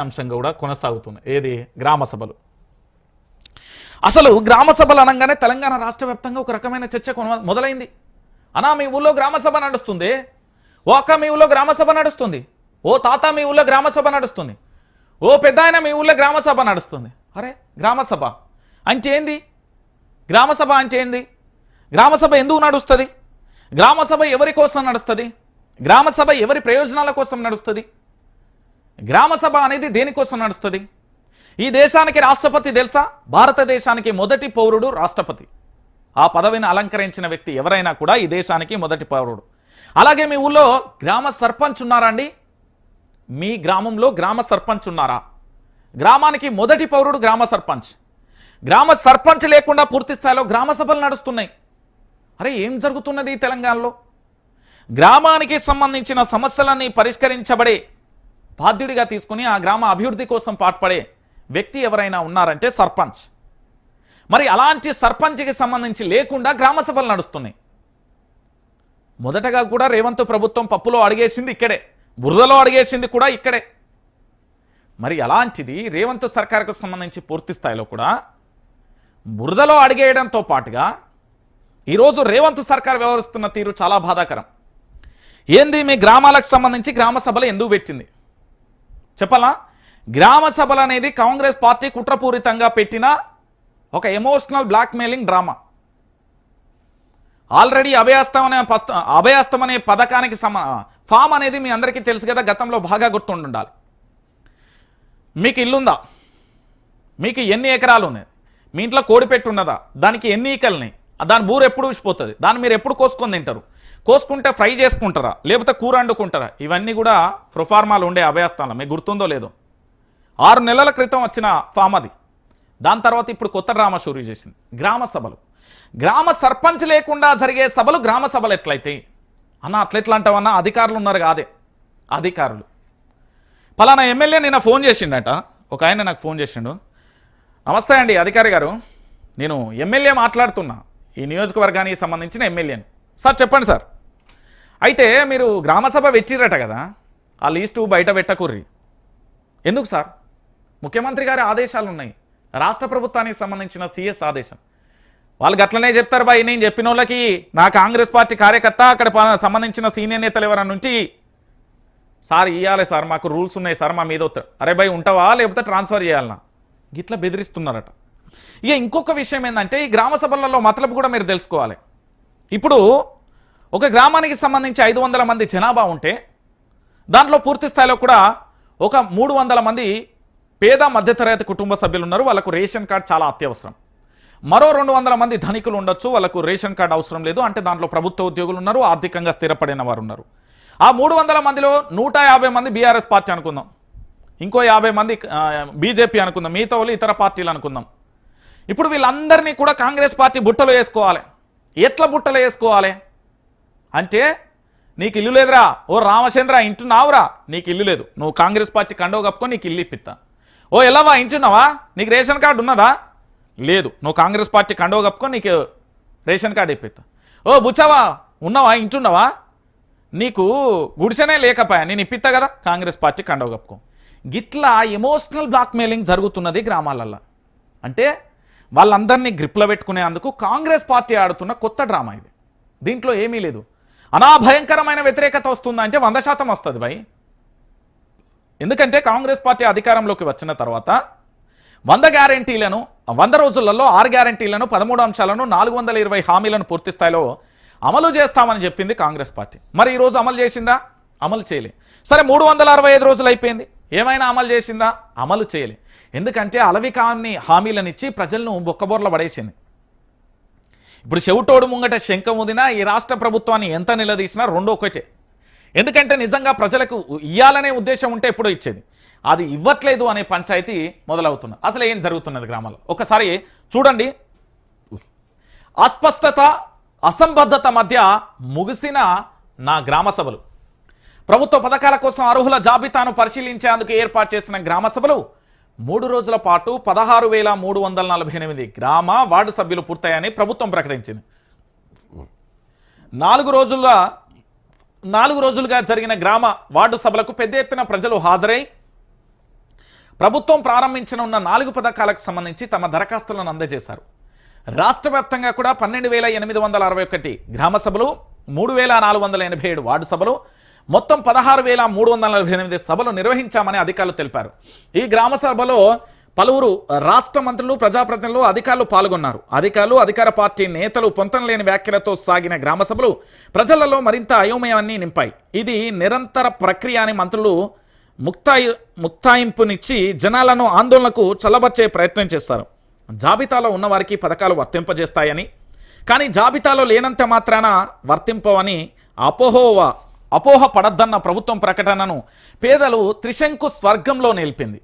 అంశంగా కూడా కొనసాగుతుంది. ఏది? గ్రామ సభలు. అసలు గ్రామ సభలు అనగానే తెలంగాణ రాష్ట్ర వ్యాప్తంగా ఒక రకమైన చర్చ కొన- మొదలైంది. అనా మీ ఊళ్ళో గ్రామ సభ నడుస్తుంది. ఓ అక్క మీ ఊళ్ళో గ్రామ సభ నడుస్తుంది. ఓ తాత మీ ఊళ్ళో గ్రామ సభ నడుస్తుంది. ఓ పెద్ద ఆయన మీ ఊళ్ళో గ్రామ సభ నడుస్తుంది. అరే గ్రామ సభ అంటే ఏంది? గ్రామ సభ అంటే ఏంది? గ్రామ సభ ఎందుకు నడుస్తుంది? గ్రామ సభ ఎవరి కోసం నడుస్తుంది? గ్రామ సభ ఎవరి ప్రయోజనాల కోసం నడుస్తుంది? గ్రామసభ అనేది దేనికోసం నడుస్తుంది? ఈ దేశానికి రాష్ట్రపతి తెలుసా? భారతదేశానికి మొదటి పౌరుడు రాష్ట్రపతి. ఆ పదవిని అలంకరించిన వ్యక్తి ఎవరైనా కూడా ఈ దేశానికి మొదటి పౌరుడు. అలాగే మీ ఊళ్ళో గ్రామ సర్పంచ్ ఉన్నారా అండి? మీ గ్రామంలో గ్రామ సర్పంచ్ ఉన్నారా? గ్రామానికి మొదటి పౌరుడు గ్రామ సర్పంచ్. గ్రామ సర్పంచ్ లేకుండా పూర్తి స్థాయిలో గ్రామ సభలు నడుస్తున్నాయి. అరే ఏం జరుగుతున్నది ఈ తెలంగాణలో? గ్రామానికి సంబంధించిన సమస్యలన్నీ పరిష్కరించబడే బాధ్యుడిగా తీసుకుని ఆ గ్రామ అభివృద్ధి కోసం పాటుపడే వ్యక్తి ఎవరైనా ఉన్నారంటే సర్పంచ్. మరి అలాంటి సర్పంచ్కి సంబంధించి లేకుండా గ్రామ సభలు నడుస్తున్నాయి. మొదటగా కూడా రేవంత్ ప్రభుత్వం పప్పులో అడిగేసింది ఇక్కడే బురదలో అడిగేసింది కూడా ఇక్కడే. మరి అలాంటిది రేవంత్ సర్కార్కు సంబంధించి పూర్తి స్థాయిలో కూడా బురదలో అడిగేయడంతో పాటుగా ఈరోజు రేవంత్ సర్కార్ వ్యవహరిస్తున్న తీరు చాలా బాధాకరం. ఏంది మీ గ్రామాలకు సంబంధించి గ్రామ సభలు ఎందుకు పెట్టింది? చెప్పాలా? గ్రామ సభలు అనేది కాంగ్రెస్ పార్టీ కుట్రపూరితంగా పెట్టిన ఒక ఎమోషనల్ బ్లాక్మెయిలింగ్ డ్రామా ఆల్రెడీ అభయాస్తం అనే పస్త అభయాస్తం అనే పథకానికి సమ ఫామ్ అనేది మీ అందరికీ తెలుసు కదా గతంలో బాగా గుర్తుండాలి మీకు ఇల్లుందా? మీకు ఎన్ని ఎకరాలు ఉన్నాయి? మీ ఇంట్లో కోడిపెట్టు ఉన్నదా? దానికి ఎన్ని ఈకలున్నాయి? దాని బూరు ఎప్పుడు ఊసిపోతుంది? దాన్ని మీరు ఎప్పుడు కోసుకొని తింటారు? కోసుకుంటే ఫ్రై చేసుకుంటారా? లేకపోతే కూర వండుకుంటారా? ఇవన్నీ కూడా ప్రొఫార్మాలు ఉండే అభయస్థానం మీకు గుర్తుందో లేదో. ఆరు నెలల క్రితం వచ్చిన ఫామ్ అది. దాని తర్వాత ఇప్పుడు కొత్త డ్రామా షూరు చేసింది. గ్రామ సభలు. గ్రామ సర్పంచ్ లేకుండా జరిగే సభలు గ్రామ సభలు ఎట్లయితాయి అన్న అట్లెట్లా అంటావన్నా? అధికారులు ఉన్నారు కాదే. అధికారులు. ఫలానా ఎమ్మెల్యే నిన్న ఫోన్ చేసిండట. ఒక ఆయన నాకు ఫోన్ చేసిండు. నమస్తే అండి అధికారి గారు. నేను ఎమ్మెల్యే మాట్లాడుతున్నా. ఈ నియోజకవర్గానికి సంబంధించిన ఎమ్మెల్యేని. సార్ చెప్పండి సార్. అయితే మీరు గ్రామసభ వెచ్చిరట కదా ఆ లీస్టు బయట పెట్టకుర్రి. ఎందుకు సార్? ముఖ్యమంత్రి గారి ఆదేశాలు ఉన్నాయి రాష్ట్ర ప్రభుత్వానికి సంబంధించిన సీఎస్ ఆదేశం. వాళ్ళు గట్లనే చెప్తారు బాయ్ నేను చెప్పిన వాళ్ళకి నా కాంగ్రెస్ పార్టీ కార్యకర్త అక్కడ సంబంధించిన సీనియర్ నేతలు ఎవరన్నా నుంచి సార్ ఇవ్వాలి సార్ మాకు రూల్స్ ఉన్నాయి సార్ మా మీద అరే బాయ్ ఉంటావా? లేకపోతే ట్రాన్స్ఫర్ చేయాలన్నా గిట్లా బెదిరిస్తున్నారట. ఇక ఇంకొక విషయం ఏంటంటే ఈ గ్రామ సభలలో మతలబు కూడా మీరు తెలుసుకోవాలి. ఇప్పుడు ఒక గ్రామానికి సంబంధించి ఐదు వందల మంది జనాభా ఉంటే దాంట్లో పూర్తి స్థాయిలో కూడా ఒక మూడు వందల మంది పేద మధ్యతరగతి కుటుంబ సభ్యులు ఉన్నారు. వాళ్ళకు రేషన్ కార్డ్ చాలా అత్యవసరం. మరో రెండు వందల మంది ధనికులు ఉండొచ్చు. వాళ్ళకు రేషన్ కార్డు అవసరం లేదు. అంటే దాంట్లో ప్రభుత్వ ఉద్యోగులు ఉన్నారు. ఆర్థికంగా స్థిరపడిన వారు ఉన్నారు. ఆ మూడు వందల మందిలో నూట యాభై మంది బీఆర్ఎస్ పార్టీ అనుకుందాం. ఇంకో యాభై మంది బీజేపీ అనుకుందాం. మిగతా ఇతర పార్టీలు అనుకుందాం. ఇప్పుడు వీళ్ళందరినీ కూడా కాంగ్రెస్ పార్టీ బుట్టలు వేసుకోవాలి. ఎట్లా బుట్టలు వేసుకోవాలి? అంటే నీకు ఇల్లు లేదురా. ఓ రామచంద్ర ఇంటున్నావురా. నీకు ఇల్లు లేదు. నువ్వు కాంగ్రెస్ పార్టీ కండవ కప్పుకొని నీకు ఇల్లు ఇప్పిస్తా ఓ ఎలావా ఇంటున్నావా? నీకు రేషన్ కార్డు ఉన్నదా? లేదు. నువ్వు కాంగ్రెస్ పార్టీ కండవ కప్పుకొని నీకు రేషన్ కార్డు ఇప్పిస్తా ఓ బుచ్చావా? ఉన్నావా? ఇంటున్నావా? నీకు గుడిసెనే లేకపోయా. నేను ఇప్పిస్తా కదా. కాంగ్రెస్ పార్టీ కండవ కప్పుకో. గిట్లా ఎమోషనల్ బ్లాక్మెయిలింగ్ జరుగుతున్నది గ్రామాలల్లో. అంటే వాళ్ళందరినీ గ్రిప్లో పెట్టుకునేందుకు కాంగ్రెస్ పార్టీ ఆడుతున్న కొత్త డ్రామా ఇది. దీంట్లో ఏమీ లేదు. అనాభయంకరమైన వ్యతిరేకత వస్తుందా అంటే వంద శాతం వస్తుంది భయ్. ఎందుకంటే కాంగ్రెస్ పార్టీ అధికారంలోకి వచ్చిన తర్వాత వంద గ్యారంటీలను వంద రోజులలో ఆరు గ్యారంటీలను పదమూడు అంశాలను నాలుగు వందల ఇరవై హామీలను పూర్తి స్థాయిలో అమలు చేస్తామని చెప్పింది కాంగ్రెస్ పార్టీ. మరి ఈరోజు అమలు చేసిందా? అమలు చేయలే. సరే మూడు వందల అరవై ఐదు రోజులు అయిపోయింది. ఏమైనా అమలు చేసిందా? అమలు చేయలే. ఎందుకంటే అలవికాన్ని హామీలనిచ్చి ప్రజలను బొక్కబోర్ల పడేసింది. ఇప్పుడు చెవిటోడు ముంగట శంఖం ఉదినా ఈ రాష్ట్ర ప్రభుత్వాన్ని ఎంత నిలదీసినా రెండో ఒకటే ఎందుకంటే నిజంగా ప్రజలకు ఇయ్యాలనే ఉద్దేశం ఉంటే ఎప్పుడో ఇచ్చేది. అది ఇవ్వట్లేదు అనే పంచాయతీ మొదలవుతుంది అసలు ఏం జరుగుతున్నది గ్రామాల్లో? ఒకసారి చూడండి. అస్పష్టత అసంబద్ధత మధ్య ముగిసిన నా గ్రామ సభలు ప్రభుత్వ పథకాల కోసం అర్హుల జాబితాను పరిశీలించేందుకు ఏర్పాటు చేసిన గ్రామ సభలు మూడు రోజుల పాటు పదహారు వేల మూడు వందల నలభై ఎనిమిది గ్రామ వార్డు సభ్యులు పూర్తయ్యాయని ప్రభుత్వం ప్రకటించింది. నాలుగు రోజుల నాలుగు రోజులుగా జరిగిన గ్రామ వార్డు సభలకు పెద్ద ఎత్తున ప్రజలు హాజరై ప్రభుత్వం ప్రారంభించిన ఉన్న నాలుగు పథకాలకు సంబంధించి తమ దరఖాస్తులను అందజేశారు. రాష్ట్ర వ్యాప్తంగా కూడా పన్నెండు వేల ఎనిమిది వందల అరవై ఒకటి గ్రామ సభలు మూడు వేల నాలుగు వందల ఎనభై ఏడు వార్డు సభలు మొత్తం పదహారు వేల మూడు వందల నలభై ఎనిమిది సభలు నిర్వహించామని అధికారులు తెలిపారు. ఈ గ్రామ సభలో పలువురు రాష్ట్ర మంత్రులు ప్రజాప్రతినిధులు అధికారులు పాల్గొన్నారు. అధికారులు అధికార పార్టీ నేతలు పొంతనలేని వ్యాఖ్యలతో సాగిన గ్రామ సభలు ప్రజలలో మరింత అయోమయాన్ని నింపాయి. ఇది నిరంతర ప్రక్రియ అని మంత్రులు ముక్తాయి ముక్తాయింపునిచ్చి జనాలను ఆందోళనకు చల్లబర్చే ప్రయత్నం చేస్తారు. జాబితాలో ఉన్నవారికి పథకాలు వర్తింపజేస్తాయని కానీ జాబితాలో లేనంత మాత్రాన వర్తింపవని అపోహోవ అపోహ పడద్దన్న ప్రభుత్వం ప్రకటనను పేదలు త్రిశంకు స్వర్గంలో నిలిపింది.